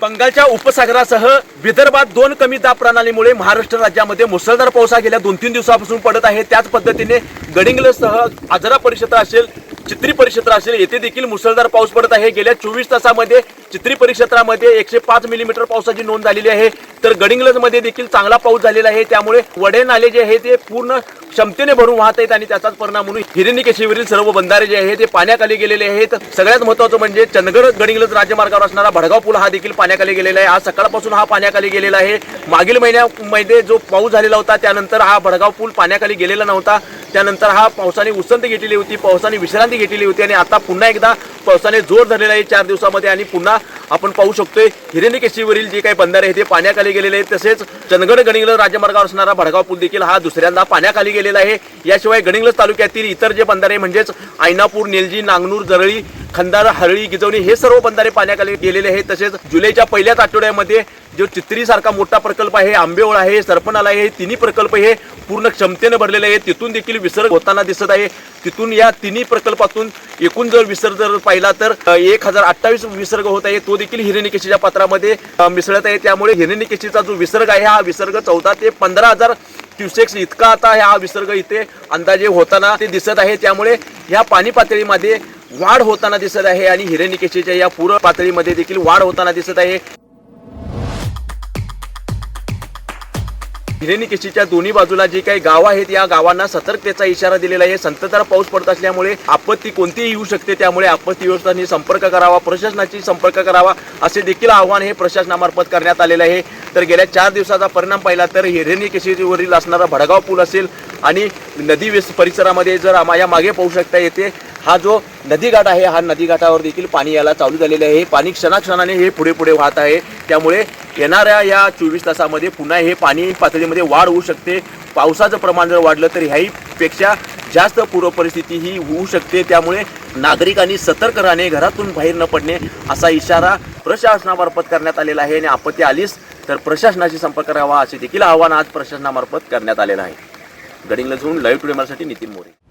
बंगालच्या उपसागरासह विदर्भात दोन कमी दाब प्रणालीमुळे महाराष्ट्र राज्यामध्ये मुसळधार पाऊस हा गेल्या दोन तीन दिवसापासून पडत आहे. त्याच पद्धतीने गडिंगलसह आजरा परिषद असेल चित्री परिक्षेत्र असेल येथे देखील मुसळधार पाऊस पडत आहे. गेल्या चोवीस तासामध्ये चित्री परिक्षेत्रामध्ये एकशे पाच मिलीमीटर पावसाची नोंद झालेली आहे. तर गडिंग्लजमध्ये देखील चांगला पाऊस झालेला आहे. त्यामुळे वडे नाले जे आहे ते पूर्ण क्षमतेने भरून वाहत आहेत आणि त्याचाच परिणाम म्हणून हिरणिकेशीवरील सर्व बंधारे जे आहे ते पाण्याखाली गेलेले आहेत. सगळ्यात महत्वाचं म्हणजे चंदगड गडिंग्लज राज्यमार्गावर असणारा भडगाव पूल हा देखील पाण्याखाली गेलेला आहे. आज सकाळपासून हा पाण्याखाली गेलेला आहे. मागील महिन्यामध्ये जो पाऊस झालेला होता त्यानंतर हा भडगाव पूल पाण्याखाली गेलेला नव्हता. त्यानंतर हा पावसाने उसंत घेतलेली होती पावसाने विश्रांती घेतलेली होती आणि आता पुन्हा एकदा पावसाने जोर धरलेला आहे चार दिवसामध्ये आणि पुन्हा आपण पाहू शकतोय हिरण्यकेशीवरील जे काही बंधारे आहे ते पाण्याखाली गेलेले आहेत. तसेच चंदगड गणिंगल राज्यमार्गावर असणारा भडगाव पूल देखील हा दुसऱ्यांदा पाण्याखाली गेलेला आहे. याशिवाय गणिंगलज तालुक्यातील इतर जे बंधारे म्हणजेच आयनापूर नेलजी नांगनूर जरळी खंदार हरळी गिजवणी हे सर्व बंधारे पाण्याखाली गेलेले आहेत. तसेच जुलैच्या पहिल्याच आठवड्यामध्ये जो चित्री सारखा मोठा प्रकल्प आहे आंबेओळ आहे सरपणाला आहे हे तिन्ही प्रकल्प हे पूर्ण क्षमतेने भरलेले आहेत. तिथून देखील विसर्ग होताना दिसत आहे. तिथून या तिन्ही प्रकल्पातून एकूण जर विसर्ग जर पाहिला तर एक हजार अठ्ठावीस विसर्ग होत आहे. तो देखील हिरण्यकेशीच्या पात्रामध्ये मिसळत आहे. त्यामुळे हिरणिकेशीचा जो विसर्ग आहे हा विसर्ग चौदा ते पंधरा हजार क्युसेक्स इतका आता हा विसर्ग इथे अंदाजे होताना ते दिसत आहे. त्यामुळे ह्या पाणी पातळीमध्ये वाढ होताना दिसत आहे आणि हिरणिकेशीच्या या पूर पातळीमध्ये देखील वाढ होताना दिसत आहे. हिरण्यकेशीच्या दोन्ही बाजूला जी काही गावं आहेत या गावांना सतर्कतेचा इशारा दिलेला आहे. संततधार पाऊस पडत असल्यामुळे आपत्ती कोणतीही येऊ शकते. त्यामुळे आपत्ती व्यवस्थांनी संपर्क करावा प्रशासनाची संपर्क करावा असे देखील आव्हान हे प्रशासनामार्फत करण्यात आलेलं आहे. तर गेल्या चार दिवसाचा परिणाम पाहिला तर हिरण्यकेशीवरील असणारा भडगाव पूल असेल आणि नदी वेस परिसरामध्ये जर आम्हा या मागे पाहू शकता येते हा जो नदीघाट आहे. हा नदीघाटावर देखील पाणी यायला चालू झालेले आहे. हे पाणी क्षणाक्षणाने हे पुढे पुढे वाहत आहे. त्यामुळे येणाऱ्या या चोवीस तासामध्ये पुन्हा हे पाणी पातळीमध्ये वाढ होऊ शकते. पावसाचं प्रमाण जर वाढलं तर ह्याही पेक्षा जास्त पूर्व परिस्थिती ही होऊ शकते. त्यामुळे नागरिकांनी सतर्क राहणे घरातून बाहेर न पडणे असा इशारा प्रशासनामार्फत करण्यात आलेला आहे आणि आपत्ती आलीच तर प्रशासनाशी संपर्क करावा असे देखील आवाहन आज प्रशासनामार्फत करण्यात आलेलं आहे. गडिंगला लाईव्ह टुडे नितीन मोरे.